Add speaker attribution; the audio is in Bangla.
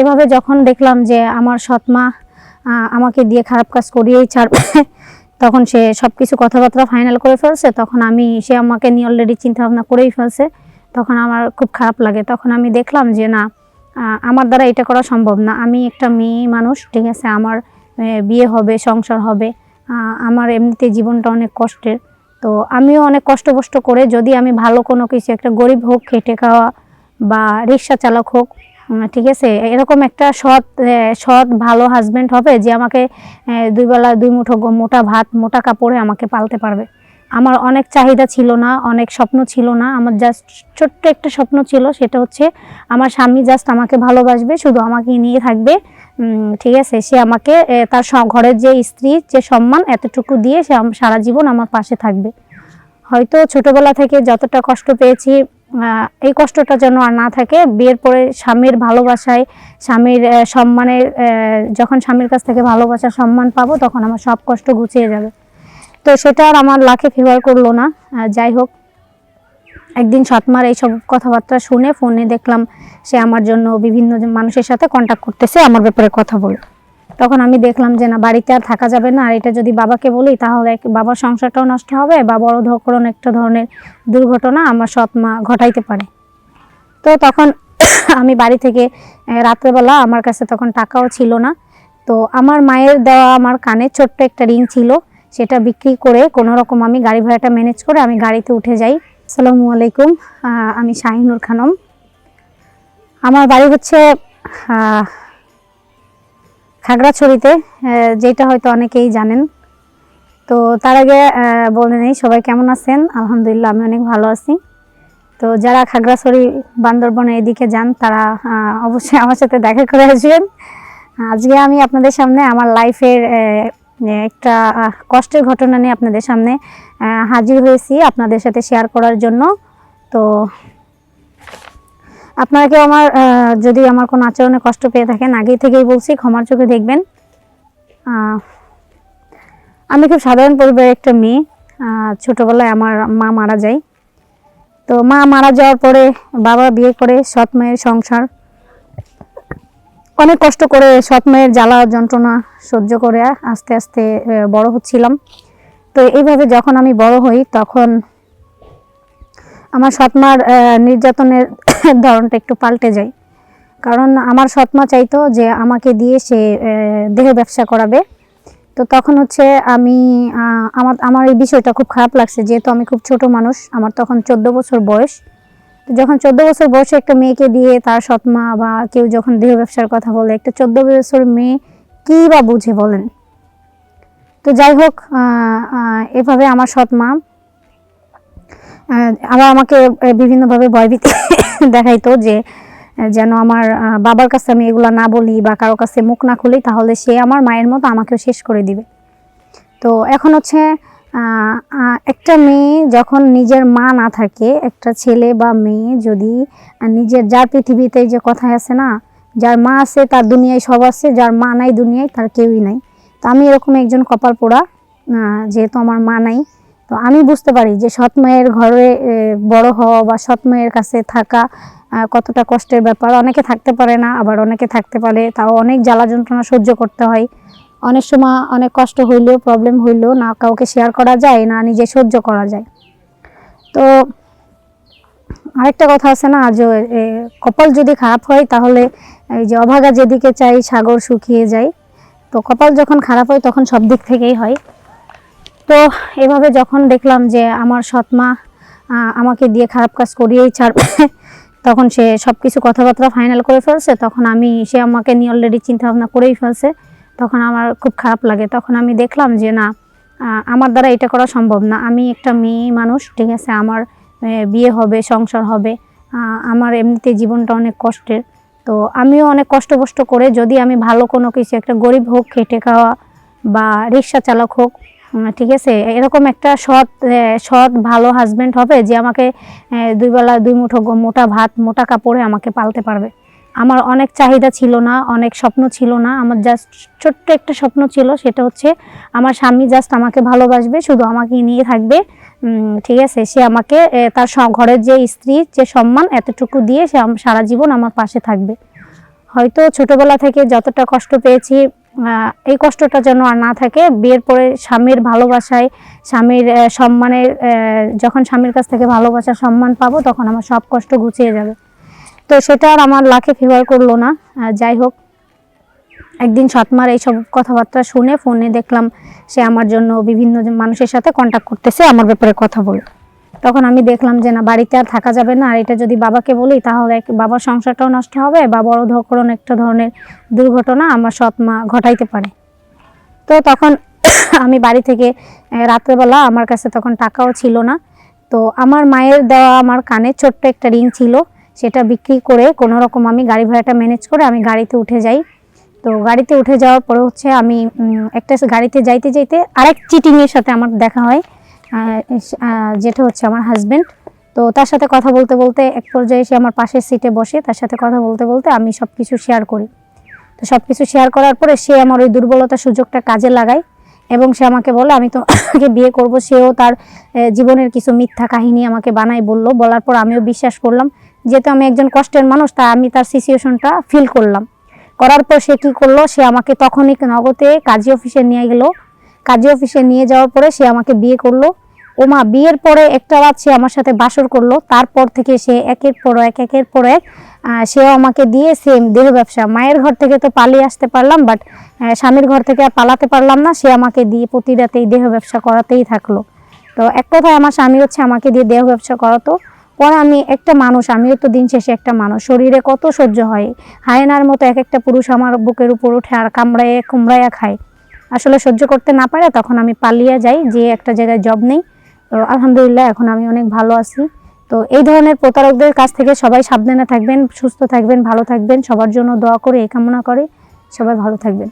Speaker 1: এভাবে যখন দেখলাম যে আমার সৎমা আমাকে দিয়ে খারাপ কাজ করিয়েই ছাড়বে, তখন সে সব কিছু কথাবার্তা ফাইনাল করে ফেলছে। তখন আমি, সে আমাকে নিয়ে অলরেডি চিন্তা ভাবনা করেই ফেলছে। তখন আমার খুব খারাপ লাগে। তখন আমি দেখলাম যে না আমার দ্বারা এটা করা সম্ভব না। আমি একটা মেয়ে মানুষ, ঠিক আছে? আমার বিয়ে হবে, সংসার হবে। আমার এমনিতে জীবনটা অনেক কষ্টের। তো আমিও অনেক কষ্ট কষ্ট করে যদি আমি ভালো কোনো কিছু, একটা গরিব হোক, খেটে খাওয়া বা রিক্সা চালক হোক ঠিক আছে? এরকম একটা সৎ সৎ, ভালো হাজব্যান্ড হবে যে আমাকে দুই বেলা দুই মুঠো মোটা ভাত, মোটা কাপড়ে আমাকে পালতে পারবে। আমার অনেক চাহিদা ছিল না, অনেক স্বপ্ন ছিল না। আমার জাস্ট ছোট্ট একটা স্বপ্ন ছিল, সেটা হচ্ছে আমার স্বামী জাস্ট আমাকে ভালোবাসবে, শুধু আমাকে নিয়ে থাকবে। ঠিক আছে? সে আমাকে তার ঘরের যে স্ত্রী, যে সম্মান এতটুকু দিয়ে সে সারা জীবন আমার পাশে থাকবে। হয়তো ছোটবেলা থেকে যতটা কষ্ট পেয়েছি এই কষ্টটা যেন আর না থাকে। বিয়ের পরে স্বামীর ভালোবাসায়, স্বামীর সম্মানের যখন স্বামীর কাছ থেকে ভালোবাসা, সম্মান পাবো, তখন আমার সব কষ্ট গুছিয়ে যাবে। তো সেটা আর আমার লাখে ফেভার করল না। যাই হোক, একদিন সৎমার এইসব কথাবার্তা শুনে ফোনে দেখলাম সে আমার জন্য বিভিন্ন মানুষের সাথে কন্ট্যাক্ট করতেছে, আমার ব্যাপারে কথা বলে। তখন আমি দেখলাম যে না, বাড়িতে আর থাকা যাবে না। আর এটা যদি বাবাকে বলি, তাহলে বাবার সংসারটাও নষ্ট হবে বা বড় ধরনের একটা ধরনের দুর্ঘটনা আমার সৎ মা ঘটাইতে পারে। তো তখন আমি বাড়ি থেকে রাত্রেবেলা আমার কাছে তখন টাকাও ছিল না। তো আমার মায়ের দেওয়া আমার কানে ছোট্ট একটা রিং ছিল। সেটা বিক্রি করে কোনো রকম আমি গাড়ি ভাড়াটা ম্যানেজ করে আমি গাড়িতে উঠে যাই। আসসালামু আলাইকুম। আমি শাহিনুর খানম। আমার বাড়ি হচ্ছে খাগড়াছড়িতে যেটা হয়তো অনেকেই জানেন। তো তার আগে বলে নেই, সবাই কেমন আছেন? আলহামদুলিল্লাহ, আমি অনেক ভালো আছি। তো যারা খাগড়াছড়ি বান্দরবনে এদিকে যান, তারা অবশ্যই আমার সাথে দেখা করে আসবেন। আজকে আমি আপনাদের সামনে আমার লাইফের একটা কষ্টের ঘটনা নিয়ে আপনাদের সামনে হাজির হয়েছি আপনাদের সাথে শেয়ার করার জন্য। তো আপনারা কেউ আমার যদি আমার কোনো আচরণে কষ্ট পেয়ে থাকেন, আগেই থেকেই বলছি, ক্ষমার চোখে দেখবেন। আমি খুব সাধারণ পরিবারের একটা মেয়ে। ছোটোবেলায় আমার মা মারা যায়। তো মা মারা যাওয়ার পরে বাবা বিয়ে করে সৎ মায়ের সংসার। অনেক কষ্ট করে সৎ মায়ের জ্বালা, যন্ত্রণা সহ্য করে আস্তে আস্তে বড় হচ্ছিলাম। তো এইভাবে যখন আমি বড় হই, তখন আমার সৎমার নির্যাতনের ধরনটা একটু পাল্টে যায়। কারণ আমার সৎমা চাইতো যে আমাকে দিয়ে সে দেহ ব্যবসা করাবে। তো তখন হচ্ছে আমি আমার আমার এই বিষয়টা খুব খারাপ লাগছে। যেহেতু আমি খুব ছোট মানুষ, আমার তখন চোদ্দ বছর বয়স। যখন চোদ্দ বছর বয়সে একটা মেয়েকে দিয়ে তার সৎমা বা কেউ যখন দেহ ব্যবসার কথা বলে, একটা চোদ্দ বছর মেয়ে কী বা বুঝে বলেন? তো যাই হোক এভাবে আমার সৎমা আবার আমাকে বিভিন্নভাবে ভয়ভীতি দেখাইতো যে যেন আমার বাবার কাছে আমি এগুলা না বলি বা কারও কাছে মুখ না খুলি, তাহলে সে আমার মায়ের মতো আমাকেও শেষ করে দিবে। তো এখন হচ্ছে একটা মেয়ে যখন নিজের মা না থাকে, একটা ছেলে বা মেয়ে যদি নিজের, যার পৃথিবীতে যে কথায় আছে না, যার মা আছে তার দুনিয়ায় সব আছে, যার মা নাই দুনিয়ায় তার কেউই নাই। তো আমি এরকম একজন কপাল পোড়া যেহেতু আমার মা নাই তো আমি বুঝতে পারি যে সৎ মায়ের ঘরে বড় হওয়া বা সৎ মায়ের কাছে থাকা কতটা কষ্টের ব্যাপার। অনেকে থাকতে পারে না, আবার অনেকে থাকতে পারে। তাও অনেক জ্বালা যন্ত্রণা সহ্য করতে হয়। অনেক সময় অনেক কষ্ট হইলেও প্রবলেম হইলেও না কাউকে শেয়ার করা যায়, না নিজে সহ্য করা যায়। তো আরেকটা কথা আছে না, যে কপাল যদি খারাপ হয়, তাহলে এই যে অভাগা যেদিকে চাই, সাগর শুকিয়ে যায়। তো কপাল যখন খারাপ হয়, তখন সব দিক থেকেই হয়। তো এভাবে যখন দেখলাম যে আমার সৎমা আমাকে দিয়ে খারাপ কাজ করিয়েই ছাড়বে, তখন সে সব কিছু কথাবার্তা ফাইনাল করে ফেলছে। তখন আমি, সে আমাকে নিয়ে অলরেডি চিন্তা ভাবনা করেই ফেলছে। তখন আমার খুব খারাপ লাগে। তখন আমি দেখলাম যে না আমার দ্বারা এটা করা সম্ভব না। আমি একটা মেয়ে মানুষ, ঠিক আছে? আমার বিয়ে হবে, সংসার হবে। আমার এমনিতে জীবনটা অনেক কষ্টের। তো আমিও অনেক কষ্ট কষ্ট করে যদি আমি ভালো কোনো কিছু, একটা গরিব হোক, খেটে খাওয়া বা রিক্সা চালক হোক ঠিক আছে? এরকম একটা সৎ সৎ ভালো হাজব্যান্ড হবে যে আমাকে আহ, দুই মুঠো মোটা ভাত মোটা কাপড়ে আমাকে পালতে পারবে। আমার অনেক চাহিদা ছিল না অনেক স্বপ্ন ছিল না। আমার জাস্ট ছোট্ট একটা স্বপ্ন ছিল সেটা হচ্ছে আমার স্বামী জাস্ট আমাকে ভালোবাসবে শুধু আমাকে নিয়ে থাকবে। ঠিক আছে? সে আমাকে তার ঘরের যে স্ত্রী যে সম্মান এতটুকু দিয়ে সে সারা জীবন আমার পাশে থাকবে। হয়তো ছোটবেলা থেকে যতটা কষ্ট পেয়েছি এই কষ্টটা যেন আর না থাকে। বিয়ের পরে স্বামীর ভালোবাসায়, স্বামীর সম্মানের যখন স্বামীর কাছ থেকে ভালোবাসা সম্মান পাবো, তখন আমার সব কষ্ট গুছিয়ে যাবে। তো সেটা আর আমার লাখে ফেভার করল না। যাই হোক, একদিন সৎমার এইসব কথাবার্তা শুনে ফোনে দেখলাম সে আমার জন্য বিভিন্ন মানুষের সাথে কন্ট্যাক্ট করতেছে, আমার ব্যাপারে কথা বলে তখন আমি দেখলাম যে না, বাড়িতে আর থাকা যাবে না। আর এটা যদি বাবাকে বলি, তাহলে বাবার সংসারটাও নষ্ট হবে, বা বড় ধরনের একটা ধরনের দুর্ঘটনা আমার সৎ মা ঘটাইতে পারে। তো তখন আমি বাড়ি থেকে রাত্রেবেলা আমার কাছে তখন টাকাও ছিল না। তো আমার মায়ের দেওয়া আমার কানে ছোট্ট একটা রিং ছিল, সেটা বিক্রি করে কোনো রকম আমি গাড়ি ভাড়াটা ম্যানেজ করে আমি গাড়িতে উঠে যাই। তো গাড়িতে উঠে যাওয়ার পরে হচ্ছে আমি একটা গাড়িতে যাইতে যাইতে আরেক চিটিংয়ের সাথে আমার দেখা হয়। যেটা হচ্ছে আমার হাজব্যান্ড তো তার সাথে কথা বলতে বলতে এক পর্যায়ে সে আমার পাশের সিটে বসে, তার সাথে কথা বলতে বলতে আমি সব কিছু শেয়ার করি। তো সব কিছু শেয়ার করার পরে সে আমার ওই দুর্বলতার সুযোগটা কাজে লাগায় এবং সে আমাকে বলে, আমি তো আমাকে বিয়ে করব। সেও তার জীবনের কিছু মিথ্যা কাহিনী আমাকে বানাই বলল। বলার পর আমিও বিশ্বাস করলাম। যেহেতু আমি একজন কষ্টের মানুষ, তা আমি তার সিচুয়েশনটা ফিল করলাম। করার পর সে কি করল? সে আমাকে তখনই নগদে কাজী অফিসে নিয়ে গেল। কাজী অফিসে নিয়ে যাওয়ার পরে সে আমাকে বিয়ে করল। ও মা বিয়ের পরে একটা রাত সে আমার সাথে বাসর করল, তারপর থেকে সে একের পর এক, একের পর এক সেও আমাকে দিয়ে সেম দেহ ব্যবসা। মায়ের ঘর থেকে তো পালিয়ে আসতে পারলাম বাট স্বামীর ঘর থেকে আর পালাতে পারলাম না, সে আমাকে দিয়ে প্রতি রাতেই দেহ ব্যবসা করাতেই থাকল। তো এক কথায় আমার স্বামী হচ্ছে আমাকে দিয়ে দেহ ব্যবসা করাতো। পরে আমি একটা মানুষ, আমিও তো দিন শেষে একটা মানুষ, শরীরে কত সহ্য হয়? হায়নার মতো এক একটা পুরুষ আমার বুকের উপর উঠে আর কামড়ায় কুমড়াইয়া খায়। আসলে সহ্য করতে না পারে, তখন আমি পালিয়ে যাই যে একটা জায়গায় জব নেই। তো আলহামদুলিল্লাহ, এখন আমি অনেক ভালো আছি। তো এই ধরনের প্রতারকদের কাছ থেকে সবাই সাবধানে থাকবেন, সুস্থ থাকবেন, ভালো থাকবেন, সবার জন্য দোয়া করে, এই কামনা করে সবাই ভালো থাকবেন।